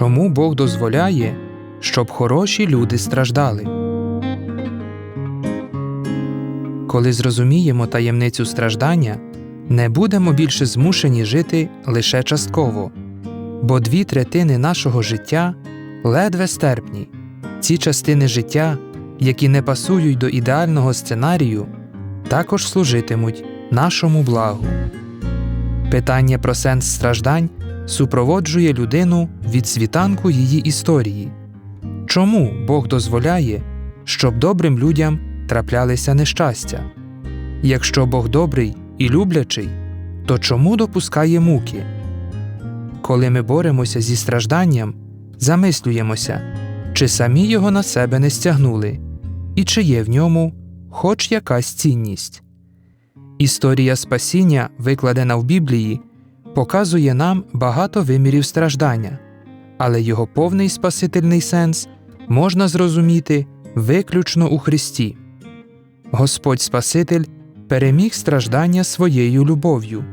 Чому Бог дозволяє, щоб хороші люди страждали? Коли зрозуміємо таємницю страждання, не будемо більше змушені жити лише частково, бо дві третини нашого життя ледве стерпні. Ці частини життя, які не пасують до ідеального сценарію, також служитимуть нашому благу. Питання про сенс страждань супроводжує людину від світанку її історії. Чому Бог дозволяє, щоб добрим людям траплялися нещастя? Якщо Бог добрий і люблячий, то чому допускає муки? Коли ми боремося зі стражданням, замислюємося, чи самі його на себе не стягнули, і чи є в ньому хоч якась цінність. Історія спасіння, викладена в Біблії, показує нам багато вимірів страждання, але його повний спасительний сенс можна зрозуміти виключно у Христі. Господь Спаситель переміг страждання своєю любов'ю.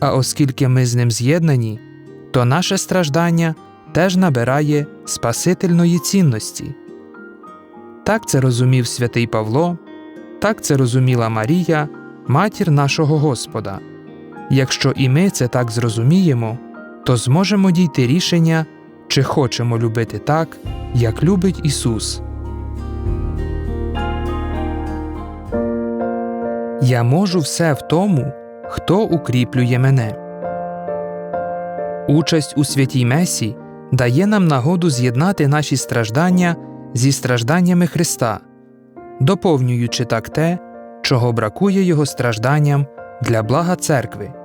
А оскільки ми з ним з'єднані, то наше страждання теж набирає спасительної цінності. Так це розумів святий Павло, так це розуміла Марія, матір нашого Господа. Якщо і ми це так зрозуміємо, то зможемо дійти рішення, чи хочемо любити так, як любить Ісус. Я можу все в тому, хто укріплює мене. Участь у святій Месі дає нам нагоду з'єднати наші страждання зі стражданнями Христа, доповнюючи так те, чого бракує Його стражданням для блага церкви.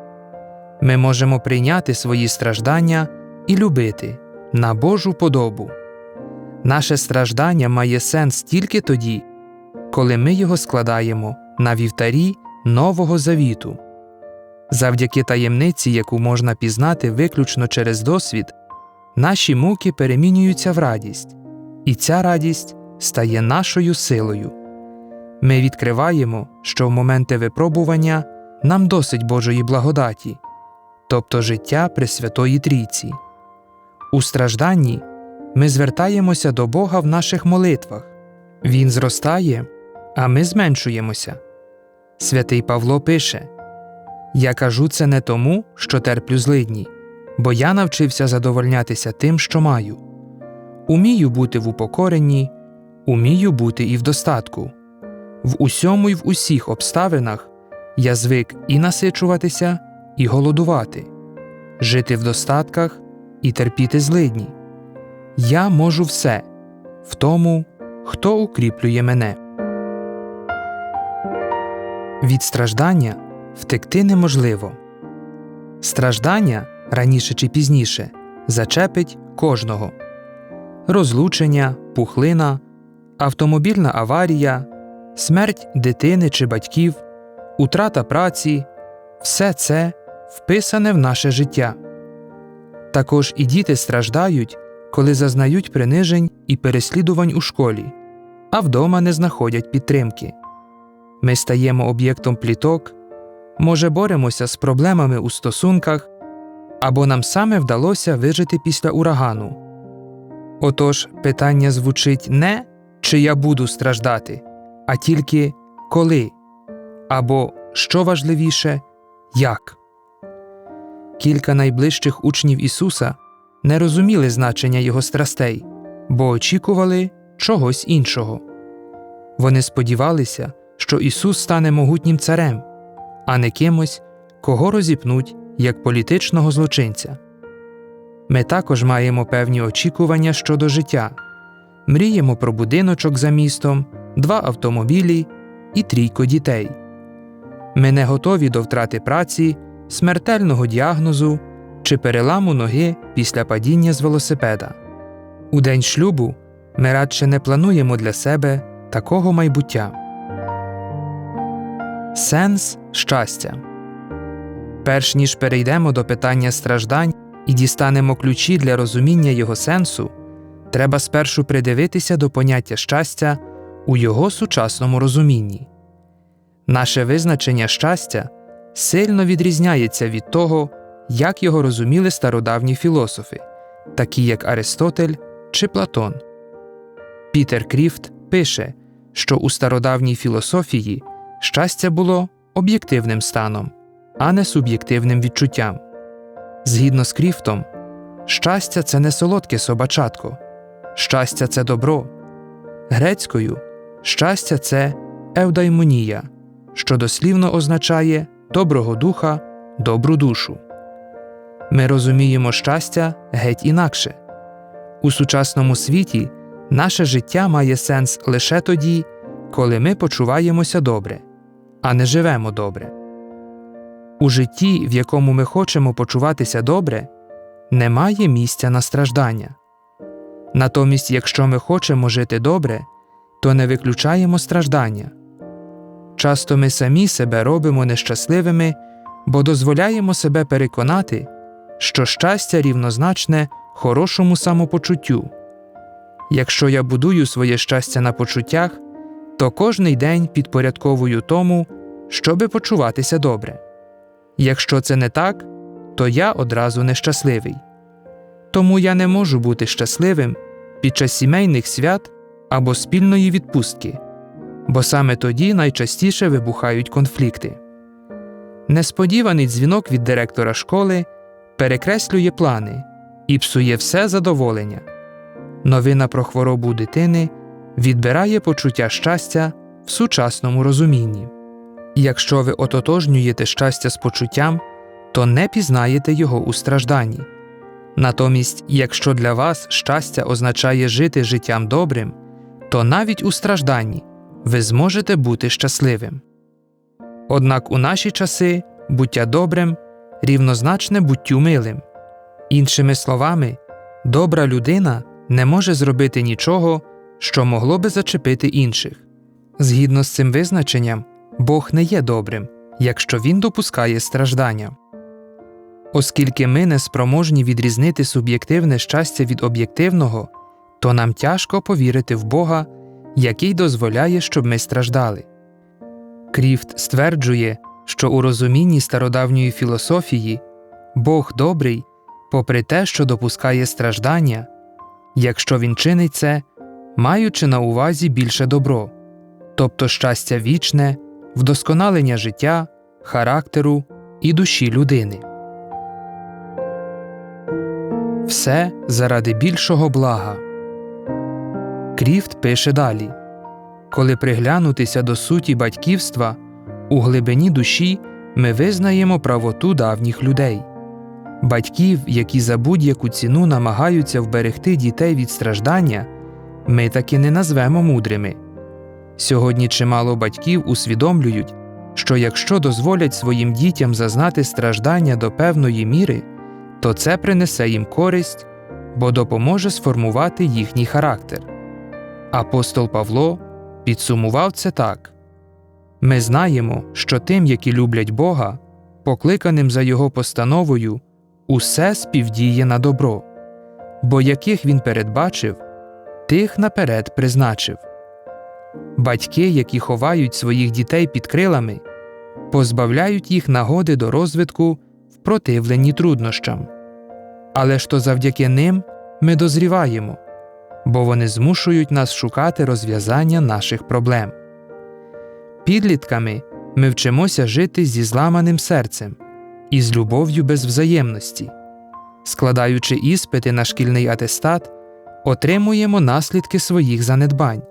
Ми можемо прийняти свої страждання і любити на Божу подобу. Наше страждання має сенс тільки тоді, коли ми його складаємо на вівтарі Нового Завіту. Завдяки таємниці, яку можна пізнати виключно через досвід, наші муки перемінюються в радість, і ця радість стає нашою силою. Ми відкриваємо, що в моменти випробування нам досить Божої благодаті, тобто життя Пресвятої Трійці. У стражданні ми звертаємося до Бога в наших молитвах, Він зростає, а ми зменшуємося. Святий Павло пише Я кажу це не тому, що терплю злидні, бо я навчився задовольнятися тим, що маю. Умію бути в упокоренні, умію бути і в достатку. В усьому й в усіх обставинах я звик і насичуватися, і голодувати, жити в достатках і терпіти злидні. Я можу все в тому, хто укріплює мене. Від страждання втекти неможливо. Страждання раніше чи пізніше зачепить кожного розлучення, пухлина, автомобільна аварія, смерть дитини чи батьків, утрата праці все це вписане в наше життя. Також і діти страждають, коли зазнають принижень і переслідувань у школі, а вдома не знаходять підтримки. Ми стаємо об'єктом пліток, може, боремося з проблемами у стосунках, або нам саме вдалося вижити після урагану. Отож, питання звучить не чи я буду страждати, а тільки коли, або що важливіше, як. Кілька найближчих учнів Ісуса не розуміли значення Його страстей, бо очікували чогось іншого. Вони сподівалися, що Ісус стане могутнім царем, а не кимось, кого розіпнуть як політичного злочинця. Ми також маємо певні очікування щодо життя, мріємо про будиночок за містом, два автомобілі і трійко дітей. Ми не готові до втрати праці, смертельного діагнозу чи переламу ноги після падіння з велосипеда. У день шлюбу ми радше не плануємо для себе такого майбуття. Сенс щастя. Перш ніж перейдемо до питання страждань і дістанемо ключі для розуміння його сенсу, треба спершу придивитися до поняття щастя у його сучасному розумінні. Наше визначення щастя сильно відрізняється від того, як його розуміли стародавні філософи, такі як Аристотель чи Платон. Пітер Кріфт пише, що у стародавній філософії щастя було об'єктивним станом, а не суб'єктивним відчуттям. Згідно з Кріфтом, щастя це не солодке собачатко, щастя це добро. Грецькою щастя це евдаймонія, що дослівно означає доброго духа, добру душу. Ми розуміємо щастя геть інакше. У сучасному світі наше життя має сенс лише тоді, коли ми почуваємося добре, а не живемо добре. У житті, в якому ми хочемо почуватися добре, немає місця на страждання. Натомість, якщо ми хочемо жити добре, то не виключаємо страждання. Часто ми самі себе робимо нещасливими, бо дозволяємо себе переконати, що щастя рівнозначне хорошому самопочуттю. Якщо я будую своє щастя на почуттях, то кожний день підпорядковую тому, щоби почуватися добре. Якщо це не так, то я одразу нещасливий. Тому я не можу бути щасливим під час сімейних свят або спільної відпустки, бо саме тоді найчастіше вибухають конфлікти. Несподіваний дзвінок від директора школи перекреслює плани і псує все задоволення. Новина про хворобу дитини відбирає почуття щастя в сучасному розумінні. Якщо ви ототожнюєте щастя з почуттям, то не пізнаєте його у стражданні. Натомість, якщо для вас щастя означає жити життям добрим, то навіть у стражданні ви зможете бути щасливим. Однак у наші часи буття добрим рівнозначне буттю милим. Іншими словами, добра людина не може зробити нічого, що могло би зачепити інших. Згідно з цим визначенням, Бог не є добрим, якщо Він допускає страждання. Оскільки ми не спроможні відрізнити суб'єктивне щастя від об'єктивного, то нам тяжко повірити в Бога, який дозволяє, щоб ми страждали. Кріфт стверджує, що у розумінні стародавньої філософії Бог добрий, попри те, що допускає страждання, якщо він чинить це, маючи на увазі більше добро, тобто щастя вічне, вдосконалення життя, характеру і душі людини. Все заради більшого блага. Кріфт пише далі Коли приглянутися до суті батьківства, у глибині душі ми визнаємо правоту давніх людей, батьків, які за будь-яку ціну намагаються вберегти дітей від страждання, ми таки не назвемо мудрими. Сьогодні чимало батьків усвідомлюють, що якщо дозволять своїм дітям зазнати страждання до певної міри, то це принесе їм користь, бо допоможе сформувати їхній характер. Апостол Павло підсумував це так ми знаємо, що тим, які люблять Бога, покликаним за Його постановою, усе співдіє на добро, бо яких він передбачив, тих наперед призначив. Батьки, які ховають своїх дітей під крилами, позбавляють їх нагоди до розвитку в противленні труднощам. Але ж то завдяки ним ми дозріваємо, бо вони змушують нас шукати розв'язання наших проблем. Підлітками ми вчимося жити зі зламаним серцем і з любов'ю без взаємності. Складаючи іспити на шкільний атестат, отримуємо наслідки своїх занедбань.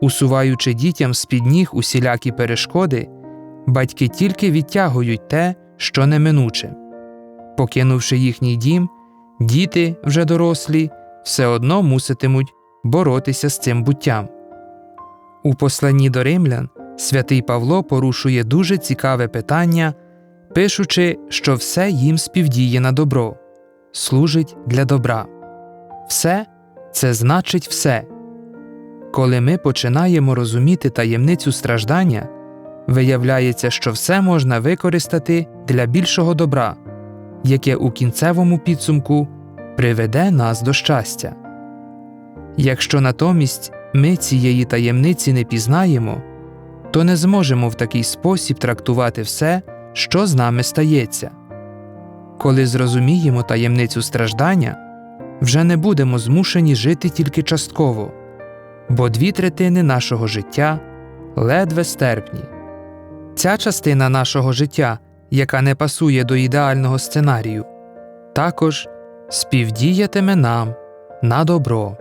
Усуваючи дітям з під ніг усілякі перешкоди, батьки тільки відтягують те, що неминуче. Покинувши їхній дім, діти, вже дорослі, все одно муситимуть боротися з цим буттям. У посланні до римлян святий Павло порушує дуже цікаве питання, пишучи, що все їм співдіє на добро, служить для добра. Все це значить все. Коли ми починаємо розуміти таємницю страждання, виявляється, що все можна використати для більшого добра, яке у кінцевому підсумку приведе нас до щастя. Якщо натомість ми цієї таємниці не пізнаємо, то не зможемо в такий спосіб трактувати все, що з нами стається. Коли зрозуміємо таємницю страждання, вже не будемо змушені жити тільки частково, бо дві третини нашого життя ледве стерпні. Ця частина нашого життя, яка не пасує до ідеального сценарію, також співдіятиме нам на добро.